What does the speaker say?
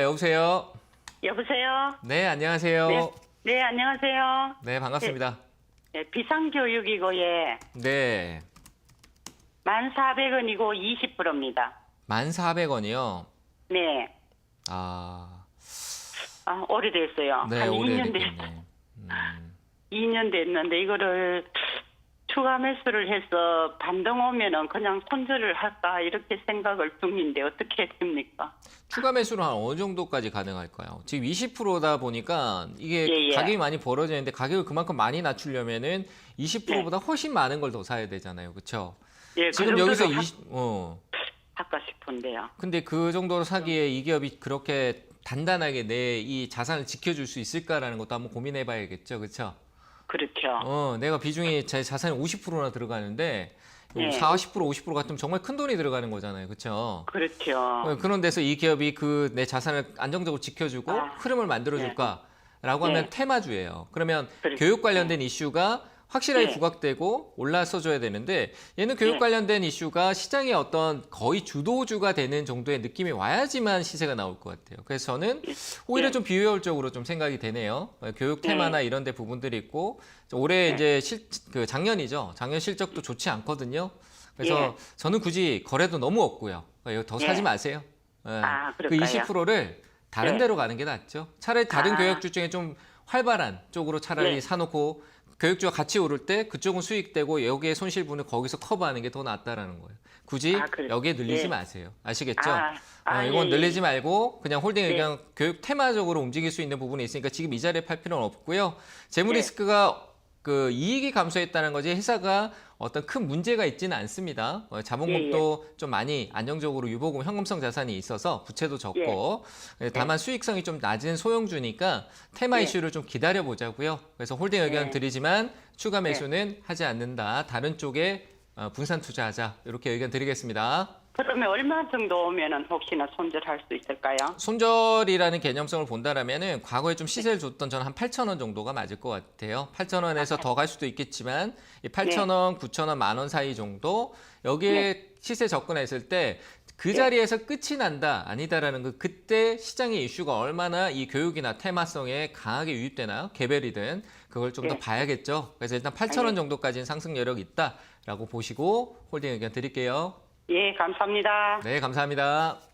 아, 여보세요. 여보세요? 네, 안녕하세요. 네, 네, 네 안녕하세요. 반갑습니다. 네, 비상교육이고, 예. 네. 1,400원이고 20%입니다. 1,400원이요. 네. 아, 아, 오래됐어요. 네, 한 2년 됐, 오래됐겠네. 음, 2년 됐는데, 이거를 추가 매수를 해서 반등 오면은 그냥 손절을 할까, 이렇게 생각을 중인데, 어떻게 했습니까? 추가 매수로 한 어느 정도까지 가능할까요? 지금 20%다 보니까 이게 예, 예. 가격이 많이 벌어지는데 가격을 그만큼 많이 낮추려면은 20%보다 네. 훨씬 많은 걸 더 사야 되잖아요. 그렇죠? 예, 지금 그 여기서 정도로 20 어. 하, 할까 싶은데요. 근데 그 정도로 사기에 이 기업이 그렇게 단단하게 내 이 자산을 지켜줄 수 있을까라는 것도 한번 고민해 봐야겠죠. 그렇죠? 그렇죠. 어, 내가 비중이 제 자산이 50%나 들어가는데 네. 40% 50% 같으면 정말 큰 돈이 들어가는 거잖아요. 그렇죠? 그렇죠. 어, 그런 데서 이 기업이 그 내 자산을 안정적으로 지켜주고 아, 흐름을 만들어 줄까라고 네. 하면 테마주예요. 그러면 그렇- 교육 관련된 이슈가 확실하게 네. 부각되고 올라서줘야 되는데 얘는 교육 네. 관련된 이슈가 시장의 어떤 거의 주도주가 되는 정도의 느낌이 와야지만 시세가 나올 것 같아요. 그래서 저는 오히려 네. 좀 비효율적으로 좀 생각이 되네요. 어, 교육 네. 테마나 이런 데 부분들이 있고 올해 네. 이제 실, 그 작년이죠. 작년 실적도 좋지 않거든요. 그래서 예. 저는 굳이 거래도 너무 없고요. 어, 이거 더 예. 사지 마세요. 예. 아, 그 그럴까요? 20%를 다른 네. 데로 가는 게 낫죠. 차라리 다른 아. 교육주 중에 좀 활발한 쪽으로 차라리 네. 사놓고 교육주가 같이 오를 때 그쪽은 수익되고 여기에 손실분을 거기서 커버하는 게 더 낫다라는 거예요. 굳이 아, 그래. 여기에 늘리지 예. 마세요. 아시겠죠? 아, 아, 어, 이건 예, 예. 늘리지 말고 그냥 홀딩 네. 의견 교육 테마적으로 움직일 수 있는 부분이 있으니까 지금 이 자리에 팔 필요는 없고요. 재무 네. 리스크가 그 이익이 감소했다는 거지 회사가 어떤 큰 문제가 있지는 않습니다. 어, 자본금도 예, 좀 많이 안정적으로 유보금 현금성 자산이 있어서 부채도 적고 예, 다만 수익성이 좀 낮은 소형주니까 테마 예. 이슈를 좀 기다려 보자고요. 그래서 홀딩 의견 네. 드리지만 추가 매수는 하지 않는다. 다른 쪽에 어, 분산 투자하자. 이렇게 의견 드리겠습니다. 그러면 얼마 정도 오면은 혹시나 손절할 수 있을까요? 손절이라는 개념성을 본다라면은 과거에 좀 시세를 줬던 저는 한 8천 원 정도가 맞을 것 같아요. 8천 원에서 더 갈 수도 있겠지만 이 8천 원, 9천 원, 만 원 사이 정도 여기에 시세 접근했을 때 그 자리에서 끝이 난다 아니다라는 그 그때 시장의 이슈가 얼마나 이 교육이나 테마성에 강하게 유입되나요? 개별이든 그걸 좀 더 네. 봐야겠죠. 그래서 일단 8천 원 정도까지는 상승 여력이 있다라고 보시고 홀딩 의견 드릴게요. 예, 감사합니다. 네, 감사합니다.